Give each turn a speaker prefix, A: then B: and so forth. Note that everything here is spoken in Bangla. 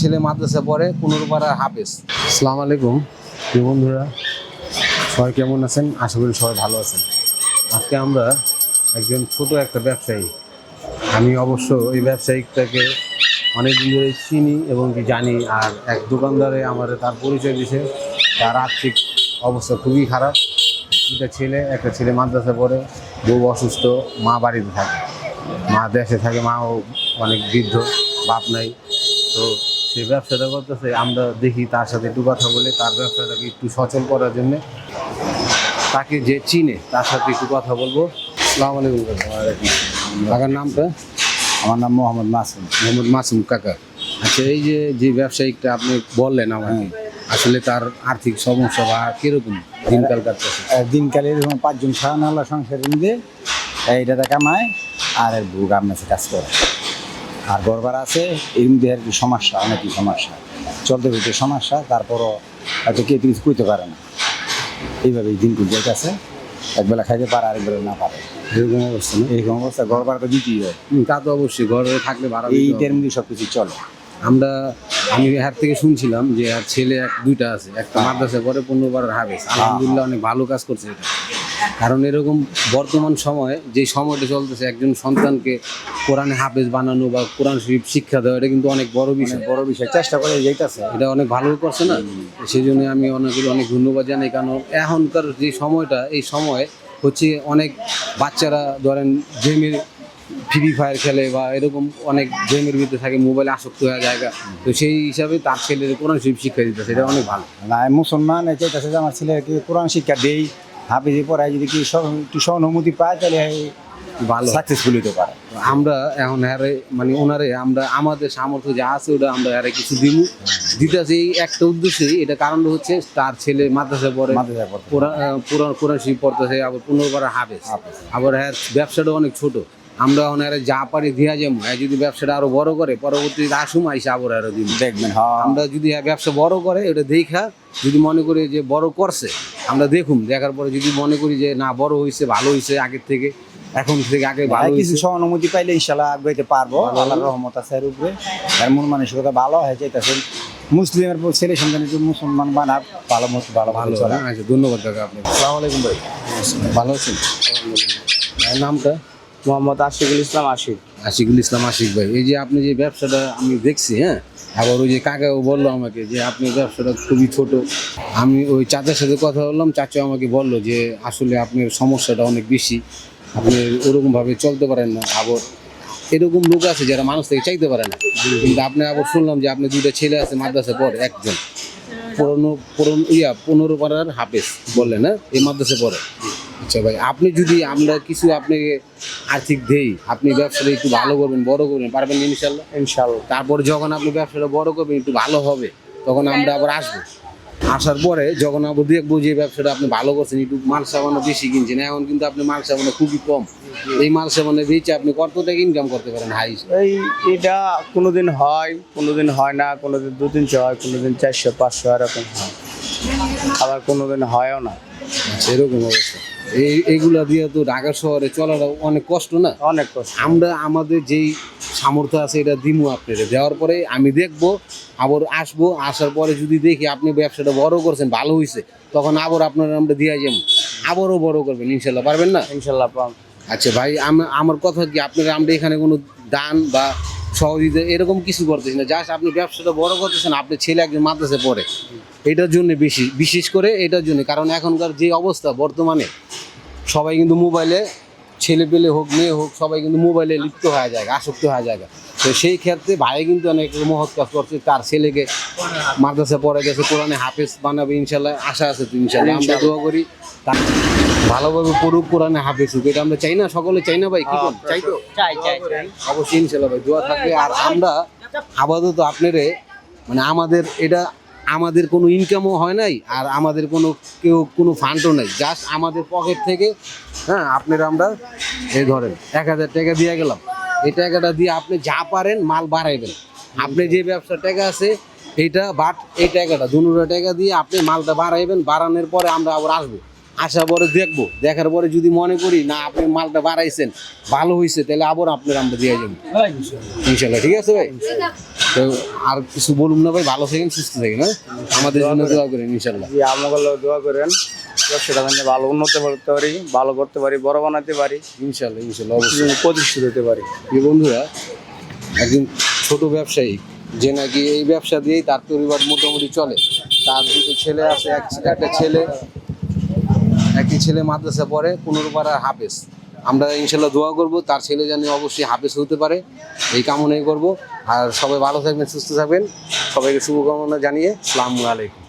A: ছেলে মাদ্রাসা পড়ে পুনর্বার হাফেজ। আসসালামু আলাইকুম। প্রিয় বন্ধুরা, সবাই কেমন আছেন? আশা করি সবাই ভালো আছেন। আজকে আমরা একজন ছোট একটা ব্যবসায়ী। আমি অবশ্য এই ব্যবসায়িকটাকে অনেকদিন ধরে চিনি এবং কি জানি, আর এক দোকানদারে আমার তার পরিচয় দিছে তার আর্থিক অবস্থা খুবই খারাপ। দুটা ছেলে, একটা ছেলে মাদ্রাসা পড়ে, বউ অসুস্থ, মা বাড়িতে থাকে। মা দেশে থাকে, মাও অনেক বৃদ্ধ, বাপ নাই। তো সেই ব্যবসাটা করতেছে আমরা দেখি তার সাথে একটু কথা বলে তার ব্যবসাটাকে একটু সচল করার জন্য তাকে যে চিনে তার সাথে একটু কথা বলব। সালাম আলাইকুম কাকার নামটা?
B: আমার নাম মোহাম্মদ মাসুম।
A: মোহাম্মদ মাসুম কাকা। আচ্ছা এই যে যে ব্যবসায়িকটা আপনি বললেন আমাকে আসলে তার আর্থিক সমস্যা বা কীরকম দিনকাল কাটতেছে?
B: দিনকালে এরকম পাঁচজন সারা নাল্লা সংসারের মধ্যে এইটাতে কামায় আর ভোগ আপনার কাজ করে। আর গড়বার আছে এর মধ্যে আর কি সমস্যা অনেকই সমস্যা। চলতে ফিরতে সমস্যা তারপরও হয়তো কে কিছু করতে পারে না। এইভাবে দিন যাইতেছে। একবেলা খাইতে পারে আরেকবেলা না পারে।
A: এরকম অবস্থা না?
B: এইরকম অবস্থা গড়বার তো দিতেই হয়।
A: তা তো অবশ্যই ঘরে থাকলে ভাড়া দিতে হবে।
B: মধ্যে সব কিছু চলে।
A: আমরা আমি হার থেকে শুনছিলাম যে আর ছেলে এক দুইটা আছে। একটা মাদ্রাসা পরে পনেরো বারের হাবেস আলহামদুলিল্লাহ অনেক ভালো কাজ করছে এটা। কারণ এরকম বর্তমান সময়ে যে সময়টা চলতেছে একজন সন্তানকে কোরআনে হাফেজ বানানো বা কোরআন শরীফ শিক্ষা দেওয়া এটা কিন্তু অনেক বড় বিষয়।
B: বড় বিষয়। চেষ্টা করে যাইতেছে।
A: এটা অনেক ভালো করছে না? সেই জন্য আমি অনেকের অনেক ধন্যবাদ জানাই কারণ এখনকার যে সময়টা এই সময় হচ্ছে অনেক বাচ্চারা ধরেন গেমের ফ্রি ফায়ার খেলে বা এরকম অনেক গেমের ভিতরে থাকে মোবাইলে আসক্ত হয়ে জায়গা তো সেই হিসাবে তার ছেলের কোরআন শরীফ শিক্ষা দিতে সেটা অনেক ভালো।
B: না মুসলমান চাইতেছে যে আমার ছেলেকে কোরআন শিক্ষা দেই। হাফিজি পড়ায় যদি কি একটু সহানুভূতি পায় তাহলে
A: ভালো।
B: সাকসেসফুল হতে পারে।
A: আমরা এখন হারে মানে ওনারে আমরা আমাদের সামর্থ্য যা আছে ওটা আমরা হারে কিছু দিব দিতেছি এই একটা উদ্দেশ্যে এটা কারণটা হচ্ছে তার ছেলে মাদ্রাসা পড়ে। কোরআন কোরআন শরীফ পড়তেছে আবার পুনর্বার হাফেজ। আবার হ্যাঁ ব্যবসাটা অনেক ছোট। আমরা ওনার যা পারি দিয়া যাব হ্যাঁ যদি ব্যবসাটা আরও বড় করে পরবর্তীতে আসুম আইসা আবার আরও দিন
B: দেখবেন হ্যাঁ।
A: আমরা যদি হ্যাঁ ব্যবসা বড় করে এটা দেখা যদি মনে করি যে বড় করছে আমরা দেখুন দেখার পরে যদি মনে করি যে না বড় হয়েছে ভালো হয়েছে আগের থেকে এখন থেকে আগে ভালো
B: কিছু
A: হয়েছে
B: সহানুভূতি পাইলে ইনশাল্লাহ আগাইতে পারব। আল্লাহর রহমত আছে এর উপরে। আর মন মানসিকতা ভালো হয়ে যাইতেছে। মুসলিমের পর ছেলে সন্তান একটু মুসলমান বানা ভালো মতো ভালো ভালো
A: হ্যাঁ, আচ্ছা ধন্যবাদ কাকা আপনি আসসালামু আলাইকুম ভাই। ভালো আছেন? নামটা?
C: মোহাম্মদ আশিকুল ইসলাম আশিক।
A: আশিকুল ইসলাম আশিক ভাই, এই যে আপনি যে ব্যবসাটা আমি দেখছি হ্যাঁ আবার ওই যে কাকাও বলল আমাকে যে আপনি ব্যবসাটা খুবই ছোট। আমি ওই চাচার সাথে কথা বললাম, চাচা আমাকে বলল যে আসলে আপনার সমস্যাটা অনেক বেশি, আপনি ওরকমভাবে চলতে পারেন না, আবার এরকম লোক আছে যারা মানুষ থেকে চাইতে পারে না। কিন্তু আপনি আবার শুনলাম যে আপনি দুইটা ছেলে আছে মাদ্রাসা পড়ে, একজন। পুরনো পুরনো, ইয়া পনেরো পাড়ার হাফেজ বললেন হ্যাঁ এই মাদ্রাসা পড়ে। আচ্ছা ভাই আপনি যদি আমরা কিছু আপনাকে আর্থিক দেই আপনি ব্যবসাটা একটু ভালো করবেন বড় করবেন পারবেন ইনশাল্লাহ?
C: ইনশাল্লাহ।
A: তারপরে যখন আপনি ব্যবসাটা বড় করবেন একটু ভালো হবে তখন আমরা আবার আসব। আসার পরে যখন আবার দেখব যে ব্যবসাটা আপনি ভালো করছেন একটু মাল সাবানো বেশি কিনছেন এখন কিন্তু আপনি মাল সাবানো খুবই কম। এই মাল সাবানো বেচে আপনি কত টাকা ইনকাম করতে পারেন হাই?
C: এই এটা কোনোদিন হয় কোনোদিন হয় না কোনোদিন দু তিনশো হয় কোনোদিন চারশো পাঁচশো এরকম হয়। আবার কোনোদিন হয়ও না।
A: আচ্ছা, এরকম অবস্থা। এই এইগুলা দিয়ে তো ঢাকা শহরে চলাটা অনেক কষ্ট না?
C: অনেক কষ্ট।
A: আমরা আমাদের যেই সামর্থ্য আছে এটা দিমু আপনাকে দেওয়ার পরে আমি দেখব আবার আসব আসার পরে যদি দেখি আপনি ব্যবসাটা বড় করছেন ভালো হয়েছে তখন আবার আপনার আমরা দিয়ে যাব আবারও বড় করবেন ইনশাল্লাহ পারবেন না?
C: ইনশাল্লাহ
A: আচ্ছা ভাই আম- আমার কথা কি আপনারা আমরা এখানে কোনো দান বা সহযোগিতা, এরকম কিছু করতেছি না। জাস্ট আপনি ব্যবসাটা বড় করতেছেন, আপনি ছেলে একজন মাদ্রাসে পড়ে। এটার জন্য বেশি, বিশেষ করে এটার জন্য। কারণ এখনকার যে অবস্থা বর্তমানে, সবাই কিন্তু মোবাইলে, ছেলে পেলে হোক, মেয়ে হোক, সবাই কিন্তু মোবাইলে লিপ্ত হয়ে যায়, আসক্ত হয়ে যায়। তো সেই ক্ষেত্রে ভাই কিন্তু অনেক মহৎ কাজ করছে, তার ছেলেকে মাদ্রাসা পড়ে গেছে কোরআনে হাফেজ বানাবে, ইনশাল্লাহ আশা আছে তো ইনশাল্লাহ। আমরা দোয়া করি ভালোভাবে পড়ুক কোরআনে হাফেজ হোক। এটা আমরা চাই না সকলে চাই না ভাই? কি বল চাই তো?
C: চাই চাই চাই।
A: অবশ্যই ইনশাল্লাহ ভাই দোয়া থাকবে। আর আমরা আপাতত আপনারে মানে আমাদের এটা আমাদের কোনো ইনকামও হয় নাই আর আমাদের কোনো কেউ কোনো ফান্ডও নাই। জাস্ট আমাদের পকেট থেকে হ্যাঁ আপনারা আমরা এই ধরেন এক হাজার টাকা দিয়ে গেলাম। এই টাকাটা দিয়ে আপনি যা পারেন মাল বাড়াইবেন। আপনি যে ব্যবসা টাকা আছে এইটা বাট এই টাকাটা দুটা টাকা দিয়ে আপনি মালটা বাড়াইবেন। বাড়ানোর পরে আমরা আবার আসব। আসার পরে দেখব। দেখার পরে যদি মনে করি না আপনি মালটা বাড়াইছেন ভালো হয়েছে তাহলে আবার আপনার আমরা দিয়ে যাব। ইনশাল্লাহ। ঠিক আছে ভাই? তো আর কিছু বলুন না ভাই ভালো থাকেন সুস্থ থাকেন হ্যাঁ? আমাদের জন্য দোয়া করেন। ইনশাল্লাহ।
C: আমাকে দোয়া করেন। যেন ভালো উন্নত করতে পারি ভালো করতে পারি বড় বানাতে পারি।
A: ইনশাল্লাহ ইনশাল্লাহ অবশ্যই।
C: প্রতিষ্ঠিত হতে পারি।
A: প্রিয় বন্ধুরা একজন ছোট ব্যবসায়ী যে নাকি এই ব্যবসা দিয়েই তার পরিবার মোটামুটি চলে। তার দুটো ছেলে আছে এক একটা ছেলে একটি ছেলে মাদ্রাসা পড়ে আর হাফেজ। আমরা ইনশাল্লাহ দোয়া করব, তার ছেলে যেন অবশ্যই হাফেজ হতে পারে, এই কামনাই করব। আর সবাই ভালো থাকবেন, সুস্থ থাকবেন। সবাইকে শুভকামনা জানিয়ে সালামু আলাইকুম।